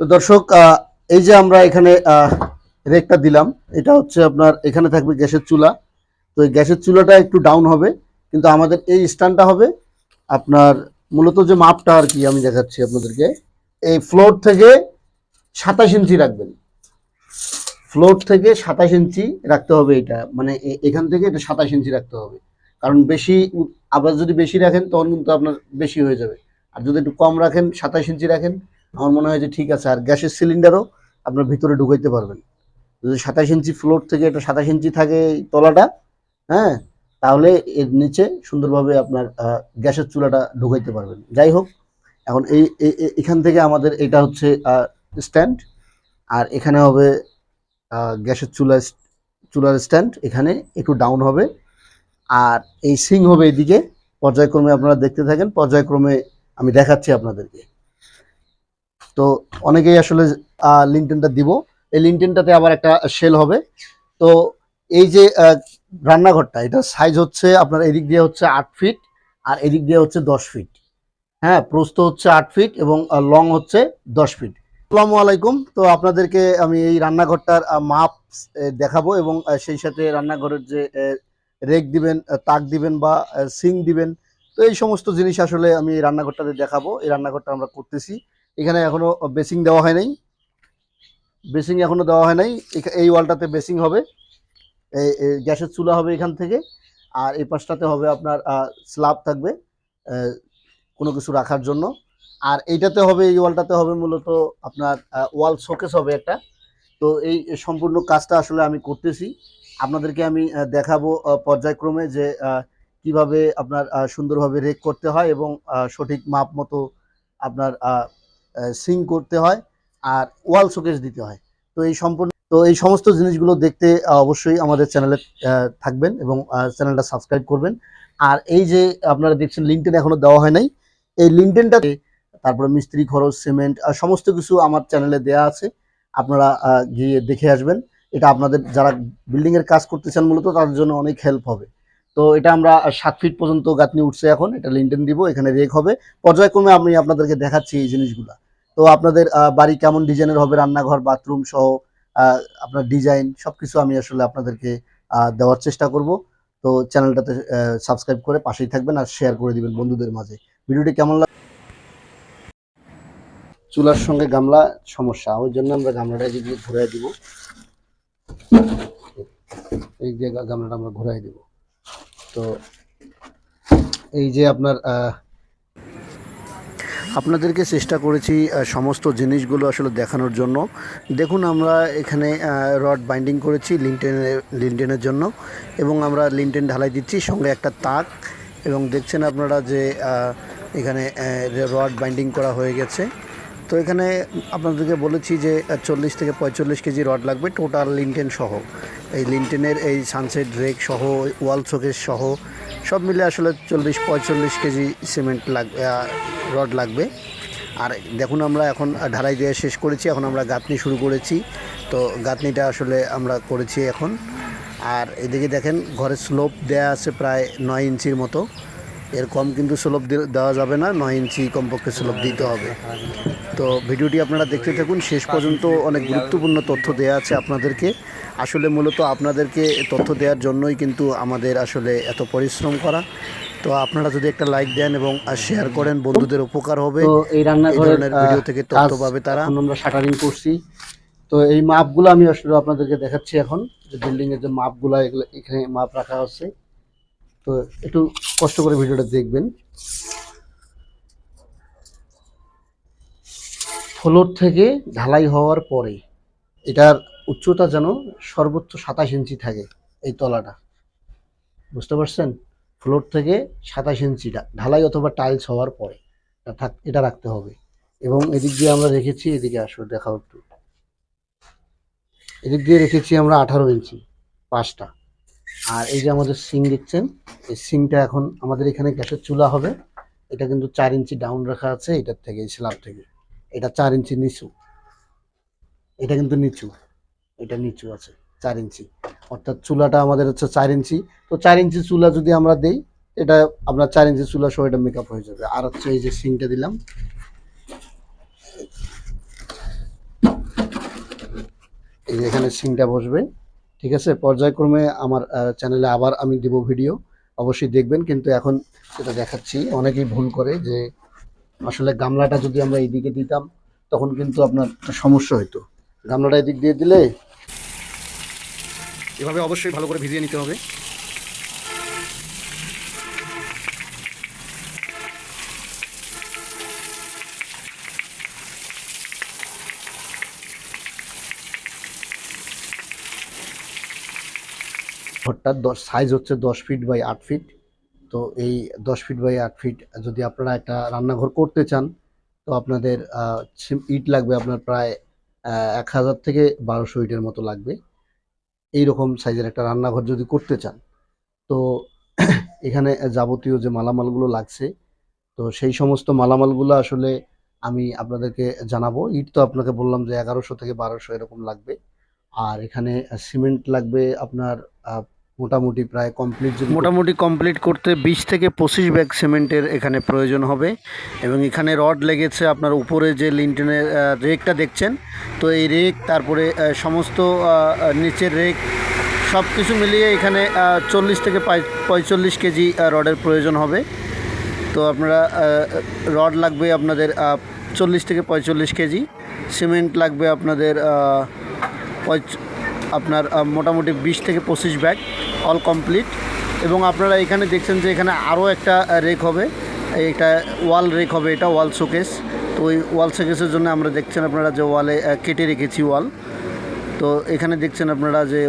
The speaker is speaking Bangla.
তো দর্শক এই যে আমরা এখানে রেকটা দিলাম, এটা হচ্ছে আপনার, এখানে থাকবে গ্যাসের চুলা। তো এই গ্যাসের চুলাটা একটু ডাউন হবে, কিন্তু আমাদের এই স্ট্যান্ডটা হবে আপনার মূলত যে মাপটা আর কি আমি দেখাচ্ছি আপনাদেরকে, এই ফ্লোর থেকে সাতাশ ইঞ্চি রাখবেন। ফ্লোর থেকে সাতাশ ইঞ্চি রাখতে হবে এটা মানে এখান থেকে এটা সাতাশ ইঞ্চি রাখতে হবে। কারণ বেশি, আবার যদি বেশি রাখেন তখন কিন্তু আপনার বেশি হয়ে যাবে। আর যদি একটু কম রাখেন, সাতাশ ইঞ্চি রাখেন, আমার মনে হয় যে ঠিক আছে। আর গ্যাসের সিলিন্ডারও আপনার ভিতরে ঢুকাইতে পারবেন। যদি সাতাশ ইঞ্চি ফ্লোর থেকে এটা সাতাশ ইঞ্চি থাকে তলাটা হ্যাঁ তাহলে এর নিচে সুন্দরভাবে আপনার গ্যাসের চুলাটা ঢুকাইতে পারবেন। যাই হোক, এখন এই- এখান থেকে আমাদের এটা হচ্ছে স্ট্যান্ড আর এখানে হবে গ্যাসের চুলা, চুলার স্ট্যান্ড এখানে একটু ডাউন হবে। আর এই সিং হবে এদিকে। পর্যায়ক্রমে আপনারা দেখতে থাকেন, পর্যায়ক্রমে আমি দেখাচ্ছি আপনাদেরকে। তো অনেকেই আসলে লিনটেনটা দিব। এই লিনটেনটাতে আবার একটা সেল হবে। তো এই যে রান্নাঘরটা, এটা সাইজ হচ্ছে আপনার এদিক দিয়ে হচ্ছে আট ফিট আর এদিক দিয়ে হচ্ছে দশ ফিট হ্যাঁ প্রস্থ হচ্ছে আট ফিট এবং লং হচ্ছে দশ ফিট আসসালামু আলাইকুম। তো আপনাদেরকে আমি এই রান্নাঘরটার মাপ দেখাবো এবং সেই সাথে রান্নাঘরের যে রেক দিবেন তাক দিবেন বা সিং দিবেন তো এই সমস্ত জিনিস আসলে আমি এই রান্নাঘরটাতে দেখাবো। এই রান্নাঘরটা আমরা করতেছি। এখানে এখনও বেসিং দেওয়া হয় নাই। বেসিং এখনও দেওয়া হয় নাই। এই ওয়ালটাতে বেসিং হবে। গ্যাসের চুলা হবে এখান থেকে। আর এই পাশটাতে হবে আপনার স্ল্যাব থাকবে কোনো কিছু রাখার জন্য। আর এইটাতে হবে, এই ওয়ালটাতে হবে মূলত আপনার ওয়াল শোকেস হবে একটা। তো এই সম্পূর্ণ কাজটা আসলে আমি করতেছি। আপনাদেরকে আমি দেখাবো পর্যায়ক্রমে যে কীভাবে আপনার সুন্দরভাবে রেক করতে হয় এবং সঠিক মাপ মতো আপনার সিং করতে হয় আর ওয়াল শোকেস দিতে হয়। তো এই সম্পূর্ণ, তো এই সমস্ত জিনিসগুলো দেখতে অবশ্যই আমাদের চ্যানেলে থাকবেন এবং চ্যানেলটা সাবস্ক্রাইব করবেন। আর এই যে আপনারা দেখছেন লিঙ্কটেন এখনও দেওয়া হয় নাই। এই লিঙ্কটেনটাতে তারপরে মিস্ত্রি, খরচ সিমেন্ট সমস্ত কিছু আমার চ্যানেলে দেয়া আছে। আপনারা গিয়ে দেখে আসবেন। এটা আপনাদের, যারা বিল্ডিং এর কাজ করতে চান মূলত, তাদের জন্য অনেক হেল্প হবে। তো এটা আমরা সাত ফিট পর্যন্ত গাঁথনি উঠছে এখন, এটা লিন্টেন দিব, এখানে রেক হবে। পর্যায়ক্রমে আমি আপনাদেরকে দেখাচ্ছি এই জিনিসগুলো। তো আপনাদের বাড়ি কেমন ডিজাইনের হবে, রান্নাঘর বাথরুম সহ আপনার ডিজাইন সব কিছু আমি আসলে আপনাদেরকে দেওয়ার চেষ্টা করব। তো চ্যানেলটাতে সাবস্ক্রাইব করে পাশেই থাকবেন আর শেয়ার করে দিবেন বন্ধুদের মাঝে। ভিডিওটি কেমন লাগে চুলার সঙ্গে গামলা, সমস্যা। ওই জন্য আমরা গামলাটা এদিকে ঘুরাই দিব। এই যে গামলাটা আমরা ঘুরাই দিব। তো এই যে আপনার আপনাদেরকে চেষ্টা করেছি সমস্ত জিনিসগুলো আসলে দেখানোর জন্য। দেখুন, আমরা এখানে রড বাইন্ডিং করেছি লিনটেনের লিনটেনের জন্য, এবং আমরা লিনটেন ঢালাই দিচ্ছি, সঙ্গে একটা তাক। এবং দেখছেন আপনারা যে এখানে রড বাইন্ডিং করা হয়ে গেছে। তো এখানে আপনাদেরকে বলেছি যে চল্লিশ থেকে পঁয়তাল্লিশ কেজি রড লাগবে টোটাল লিনটেন সহ। এই লিনটেনের এই সানসেট রেক সহ, ওয়াল শোকেস সহ, সব মিলে আসলে চল্লিশ পঁয়তাল্লিশ কেজি সিমেন্ট লাগবে রড লাগবে। আর দেখুন আমরা এখন ঢালাই দেওয়া শেষ করেছি, এখন আমরা গাঁথনি শুরু করেছি। তো গাঁথনিটা আসলে আমরা করেছি এখন। আর এদিকে দেখেন ঘরের স্লোপ দেয়া আছে প্রায় নয় ইঞ্চির মতো। এর কম কিন্তু স্লোপ দেওয়া যাবে না, নয় ইঞ্চি কমপক্ষে স্লোপ দিতে হবে। তো ভিডিওটি আপনারা দেখতে থাকুন। শেষ পর্যন্ত অনেক গুরুত্বপূর্ণ তথ্য দেওয়া আছে আপনাদেরকে। আসলে মূলত আপনাদেরকে তথ্য দেওয়ার জন্যই কিন্তু আমাদের আসলে এত পরিশ্রম করা। তো আপনারা যদি একটা লাইক দেন এবং শেয়ার করেন বন্ধুদের উপকার হবে। এই রান্নাঘরের ধরনের ভিডিও থেকে তথ্য পাবে তারা। আমরা শাটারিং করছি। তো এই মাপগুলো আমি আসলে আপনাদেরকে দেখাচ্ছি এখন। যে বিল্ডিং এর যে মাপগুলো এগুলো এখানে মাপ রাখা আছে। তো একটু কষ্ট করে ভিডিওটা দেখবেন। ফ্লোর থেকে ঢালাই হওয়ার পরে এটার উচ্চতা যেন সর্বোচ্চ সাতাশ ইঞ্চি থাকে এই তলাটা। বুঝতে পারছেন? ফ্লোর থেকে সাতাশ ইঞ্চিটা ঢালাই অথবা টাইলস হওয়ার পরে এটা রাখতে হবে। এবং এদিক দিয়ে আমরা রেখেছি, এদিকে আসলে দেখাও একটু। এদিক দিয়ে রেখেছি আমরা আঠারো ইঞ্চি, পাঁচটা। আর এই যে আমাদের সিং দেখছেন, এই সিংটা এখন আমাদের এখানে গ্যাসের চুলা হবে। এটা কিন্তু চার ইঞ্চি ডাউন রাখা আছে, এটার থেকে, এই স্ল্যাব থেকে। এটা চার ইঞ্চি নিচু। এটা কিন্তু নিচু। এটা নিচু আছে, চার ইঞ্চি। অর্থাৎ চুলাটা আমাদের হচ্ছে চার ইঞ্চি। তো চার ইঞ্চি চুলা যদি আমরা দেই, এটা আপনার চার ইঞ্চি চুলা সহ এটা মেকআপ হয়ে যাবে। আর হচ্ছে এই যে সিনটা দিলাম। এই এখানে সিনটা বসবে। ঠিক আছে? পর্যায়ক্রমে আমার চ্যানেলে আবার আমি দেব ভিডিও অবশ্যই দেখবেন, কিন্তু এখন সেটা দেখাচ্ছি। অনেকেই ভুল করে যে আসলে গামলাটা যদি আমরা এইদিকে দিতাম, তখন কিন্তু আপনার সমস্যা হতো গামলাটা এদিক দিয়ে দিলে এভাবে অবশ্যই ভালো করে ভিজিয়ে নিতে হবে। ঘরটার দশ সাইজ হচ্ছে দশ ফিট বাই আট ফিট তো এই দশ ফিট বাই আট ফিট যদি আপনারা একটা রান্নাঘর করতে চান, তো আপনাদের ইট লাগবে আপনার প্রায় এক হাজার থেকে বারোশো ইটের মতো লাগবে। এই রকম সাইজের একটা রান্নাঘর যদি করতে চান, তো এখানে যাবতীয় যে মালামালগুলো লাগছে, তো সেই সমস্ত মালামালগুলো আসলে আমি আপনাদেরকে জানাব। ইট তো আপনাকে বললাম যে এগারোশো থেকে বারোশো এরকম লাগবে। আর এখানে সিমেন্ট লাগবে আপনার মোটামুটি প্রায় কমপ্লিট মোটামুটি কমপ্লিট করতে বিশ থেকে পঁচিশ ব্যাগ সিমেন্টের এখানে প্রয়োজন হবে। এবং এখানে রড লেগেছে আপনার উপরে যে লিন্টনের রেকটা দেখছেন? তো এই রেক, তারপরে সমস্ত নিচের রেক সব কিছু মিলিয়ে এখানে চল্লিশ থেকে পঁয়তাল্লিশ কেজি রডের প্রয়োজন হবে। তো আপনারা রড লাগবে আপনাদের চল্লিশ থেকে পঁয়তাল্লিশ কেজি। সিমেন্ট লাগবে আপনাদের আপনার মোটামুটি বিশ থেকে পঁচিশ ব্যাগ অল কমপ্লিট এবং আপনারা এখানে দেখছেন যে এখানে আরও একটা রেক হবে। এটা ওয়াল রেক হবে, এটা ওয়াল শোকেস তো ওই ওয়াল শোকেসের জন্য আমরা দেখছেন আপনারা যে ওয়ালে কেটে রেখেছি ওয়াল তো এখানে দেখছেন আপনারা যে